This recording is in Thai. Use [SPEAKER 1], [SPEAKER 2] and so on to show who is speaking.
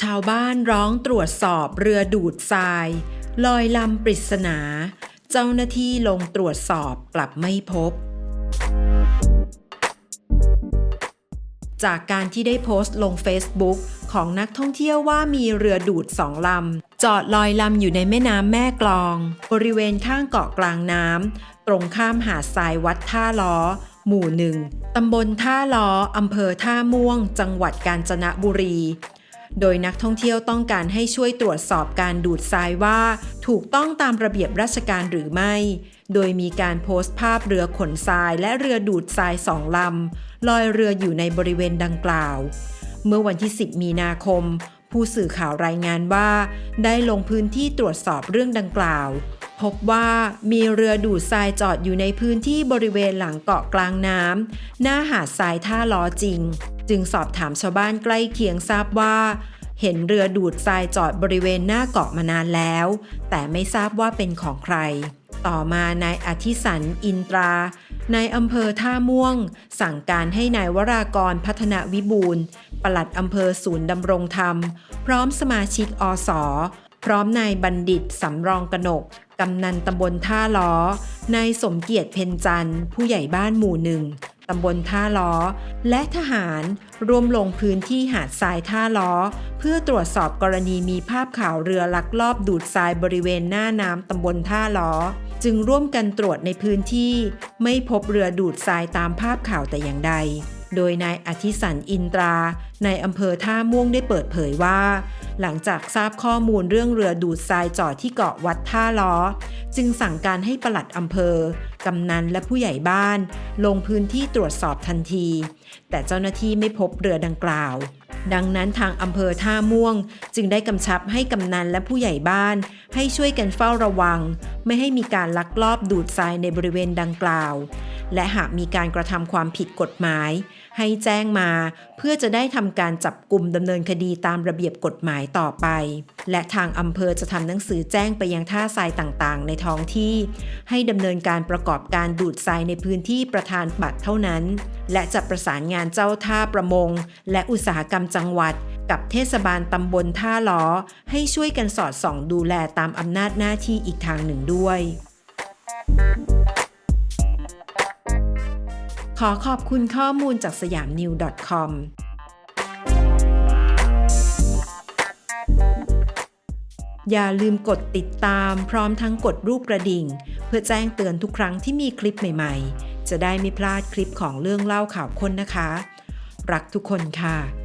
[SPEAKER 1] ชาวบ้านร้องตรวจสอบเรือดูดทราย ลอยลำปริศนา เจ้าหน้าที่ลงตรวจสอบกลับไม่พบ จากการที่ได้โพสต์ลง Facebook ของนักท่องเที่ยวว่ามีเรือดูดสองลำ จอดลอยลำอยู่ในแม่น้ำแม่กลอง บริเวณข้างเกาะกลางน้ำตรงข้ามหาดทรายวัดท่าล้อ หมู่หนึ่งตำบลท่าล้ออำเภอท่าม่วง จังหวัดกาญจนบุรี โดยนักท่องเที่ยวต้องการให้ช่วยตรวจสอบการดูดทรายว่า ถูกต้องตามระเบียบราชการหรือไม่ โดยมีการโพสต์ภาพเรือขนทรายและเรือดูดทรายสองลำลอยเรืออยู่ในบริเวณดังกล่าว เมื่อวันที่ 10 มีนาคม ผู้สื่อข่าวรายงานว่า ได้ลงพื้นที่ตรวจสอบเรื่องดังกล่าว พบว่ามีเรือดูดทรายจอดอยู่ในพื้นที่บริเวณหลังเกาะกลางน้ำหน้าหาดทรายท่าล้อจริง จึงสอบถามชาวบ้านใกล้เคียงทราบว่า เห็นเรือดูดทรายจอดบริเวณหน้าเกาะมานานแล้ว แต่ไม่ทราบว่าเป็นของใคร ต่อมานายอธิสันอินตราในอำเภอท่าม่วง สั่งการให้นายวรากรพัฒนาวิบูลย์ปลัดอำเภอศูนย์ดำรงธรรม พร้อมสมาชิกอสพร้อมนายบัณฑิตสำรองกนก กำนันตำบลท่าล้อ นายสมเกียรติเพนจันทร์ผู้ใหญ่บ้านหมู่หนึ่งตำบลท่าล้อ และทหารรวมลงพื้นที่หาดทรายท่าล้อ เพื่อตรวจสอบกรณีมีภาพข่าวเรือลักลอบดูดทรายบริเวณหน้าน้ำตำบลท่าล้อ จึงร่วมกันตรวจในพื้นที่ ไม่พบเรือดูดทรายตามภาพข่าวแต่อย่างใด โดยนายอธิสันอินตราในอำเภอท่าม่วงได้เปิดเผยว่า หลังจากทราบข้อมูลเรื่องเรือดูดทรายจอดที่เกาะวัดท่าล้อ จึงสั่งการให้ปลัดอำเภอ กำนันและผู้ใหญ่บ้าน ลงพื้นที่ตรวจสอบทันที แต่เจ้าหน้าที่ไม่พบเรือดังกล่าว ดังนั้นทางอำเภอท่าม่วง จึงได้กำชับให้กำนันและผู้ใหญ่บ้าน ให้ช่วยกันเฝ้าระวัง ไม่ให้มีการลักลอบดูดทรายในบริเวณดังกล่าว และหากมีการกระทำความผิดกฎหมาย ให้แจ้งมาเพื่อจะได้ทำการจับกลุ่มดำเนินคดีตามระเบียบกฎหมายต่อไป และทางอำเภอจะทำหนังสือแจ้งไปยังท่าทรายต่างๆ ในท้องที่ ให้ดำเนินการประกอบการดูดทรายในพื้นที่ประธานบัตรเท่านั้น และจะประสานงานเจ้าท่าประมง และอุตสาหกรรมจังหวัด กับเทศบาลตำบลท่าล้อ ให้ช่วยกันสอดส่องดูแลตามอำนาจหน้าที่อีกทางหนึ่งด้วย ขอขอบคุณข้อมูลจากสยามนิว .com อย่าลืมกดติดตามพร้อมทั้งกดรูปกระดิ่ง เพื่อแจ้งเตือนทุกครั้งที่มีคลิปใหม่ๆ จะได้ไม่พลาดคลิปของเรื่องเล่าข่าวคนนะคะ รักทุกคนค่ะ